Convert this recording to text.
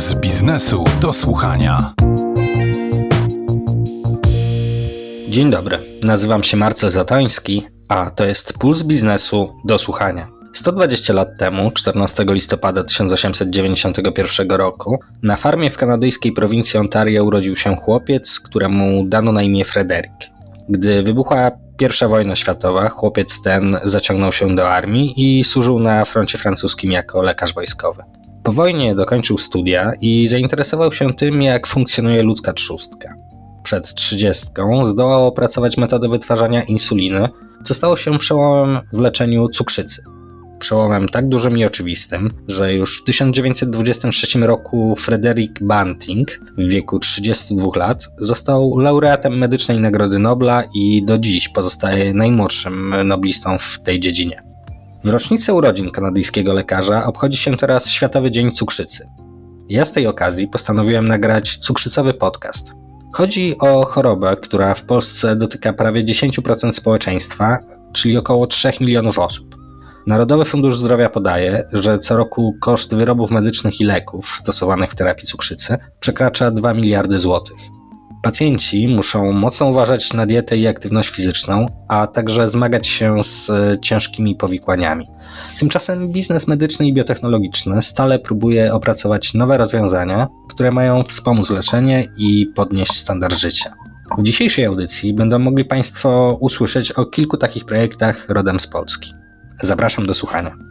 Puls biznesu do słuchania. Dzień dobry, nazywam się Marcel Zatoński, a to jest Puls biznesu do słuchania. 120 lat temu, 14 listopada 1891 roku, na farmie w kanadyjskiej prowincji Ontario urodził się chłopiec, któremu dano na imię Frederick. Gdy wybuchła I wojna światowa, chłopiec ten zaciągnął się do armii i służył na froncie francuskim jako lekarz wojskowy. Po wojnie dokończył studia i zainteresował się tym, jak funkcjonuje ludzka trzustka. Przed trzydziestką zdołał opracować metodę wytwarzania insuliny, co stało się przełomem w leczeniu cukrzycy. Przełomem tak dużym i oczywistym, że już w 1923 roku Frederick Banting w wieku 32 lat został laureatem Medycznej Nagrody Nobla i do dziś pozostaje najmłodszym noblistą w tej dziedzinie. W rocznicę urodzin kanadyjskiego lekarza obchodzi się teraz Światowy Dzień Cukrzycy. Ja z tej okazji postanowiłem nagrać cukrzycowy podcast. Chodzi o chorobę, która w Polsce dotyka prawie 10% społeczeństwa, czyli około 3 milionów osób. Narodowy Fundusz Zdrowia podaje, że co roku koszt wyrobów medycznych i leków stosowanych w terapii cukrzycy przekracza 2 miliardy złotych. Pacjenci muszą mocno uważać na dietę i aktywność fizyczną, a także zmagać się z ciężkimi powikłaniami. Tymczasem biznes medyczny i biotechnologiczny stale próbuje opracować nowe rozwiązania, które mają wspomóc leczenie i podnieść standard życia. W dzisiejszej audycji będą mogli Państwo usłyszeć o kilku takich projektach rodem z Polski. Zapraszam do słuchania.